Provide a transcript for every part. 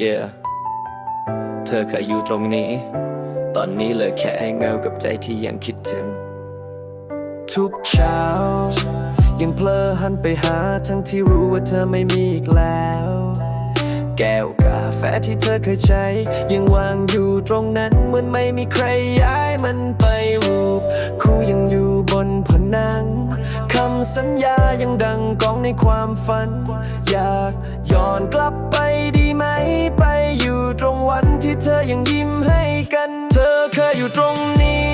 yeah เธอเคยอยู่ตรงนี้ ตอนนี้เหลยแค่เงากับใจที่ยังคิดถึง ทุกเช้า ยังเพลอหันไปหาทั้งที่รู้ว่าเธอไม่มีอีกแล้ว แก้วกาแฟที่เธอเคยใช้ ยังวางอยู่ตรงนั้นเหมือนไม่มีใครย้ายมันไปรูปคู่ยังอยู่ำสัญญายังดังกองในความฝัน อยากย้อนกลับไปดีไหม ไปอยู่ตรงวันที่เธอยังยิ้มให้กัน เธอเคยอยู่ตรงนี้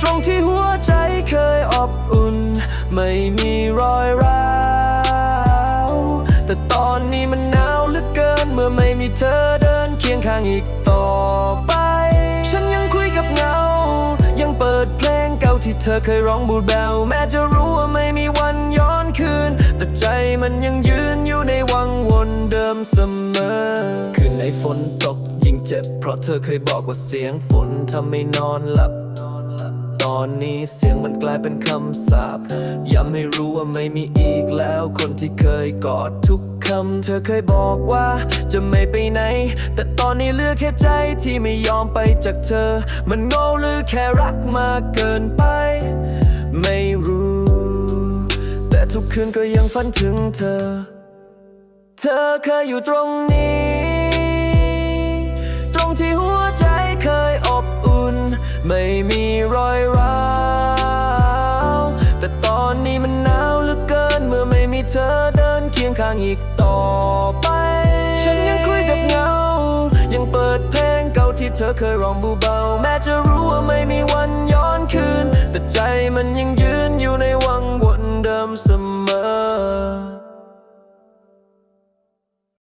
ตรงที่หัวใจเคยอบอุ่น ไม่มีรอยร้าว แต่ตอนนี้มันหนาวเหลือเกิน เมื่อไม่มีเธอเดินเคียงข้างอีกต่อไป เธอเคยร้องบูดแบวแม้จะรู้ว่าไม่มีวันย้อนคืน แต่ใจมันยังยืนอยู่ในวังวนเดิมเสมอ คืนในฝนตกยิ่งเจ็บ เพราะเธอเคยบอกว่าเสียงฝนทำให้นอนหลับ ตอนนี้เสียงมันกลายเป็นคำสาปย้ำให้รู้ว่าไม่มีอีกแล้วคนที่เคยกอดทุกคำ เธอเคยบอกว่าจะไม่ไปไหน แต่ตอนนี้เหลือแค่ใจที่ไม่ยอมไปจากเธอ มันโง่หรือแค่รักมากเกินไป ไม่รู้ แต่ทุกคืนก็ยังฝันถึงเธอ เธอเคยอยู่ตรงนี้ ตรงที่หัว เมื่อไม่มีเธอเดินเคียงข้างอีกต่อไป ฉันยังคุยกับเงา ยังเปิดเพลงเก่าที่เธอเคยร้องเบาๆแม้จะรู้ว่าไม่มีวันย้อนคืน แต่ใจมันยัง